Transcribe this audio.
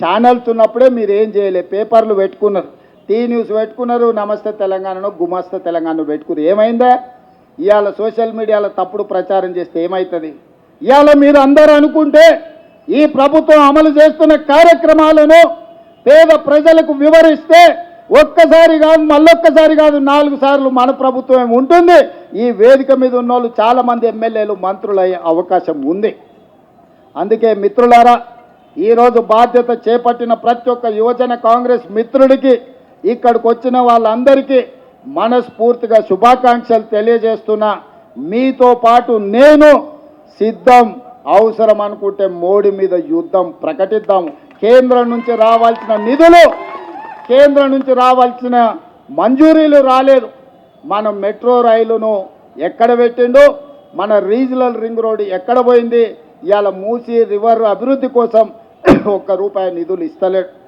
Channels ఉన్నప్పుడే మీరు ఏం చేయలే పేపర్లు పెట్టుకున్నారు. టీ న్యూస్ పెట్టుకున్నారు నమస్తే తెలంగాణను గుమస్తే తెలంగాణను పెట్టుకున్నారు ఏమైందా? ఇవాళ సోషల్ మీడియాలో తప్పుడు ప్రచారం చేస్తే ఏమవుతుంది ఇవాళ మీరు అందరూ అనుకుంటే ఈ ప్రభుత్వం అమలు చేస్తున్న కార్యక్రమాలను పేద ప్రజలకు వివరిస్తే ఒక్కసారి కాదు మళ్ళొక్కసారి కాదు నాలుగు సార్లు మన ప్రభుత్వం ఉంటుంది. ఈ వేదిక మీద ఉన్న వాళ్ళు చాలామంది ఎమ్మెల్యేలు మంత్రులు అయ్యే అవకాశం ఉంది. అందుకే మిత్రులారా ఈరోజు బాధ్యత చేపట్టిన ప్రతి ఒక్క యువజన కాంగ్రెస్ మిత్రుడికి ఇక్కడికి వచ్చిన వాళ్ళందరికీ మనస్ఫూర్తిగా శుభాకాంక్షలు తెలియజేస్తున్నా. మీతో పాటు నేను సిద్ధం అవసరం అనుకుంటే మోడీ మీద యుద్ధం ప్రకటిద్దాం. కేంద్రం నుంచి రావాల్సిన నిధులు కేంద్రం నుంచి రావాల్సిన మంజూరీలు రాలేదు. మనం మెట్రో రైలును ఎక్కడ పెట్టిండు మన రీజనల్ రింగ్ రోడ్ ఎక్కడ పోయింది ఇవాళ మూసి రివర్ అభివృద్ధి కోసం ఒక్క రూపాయి నిధులు ఇస్తలేడు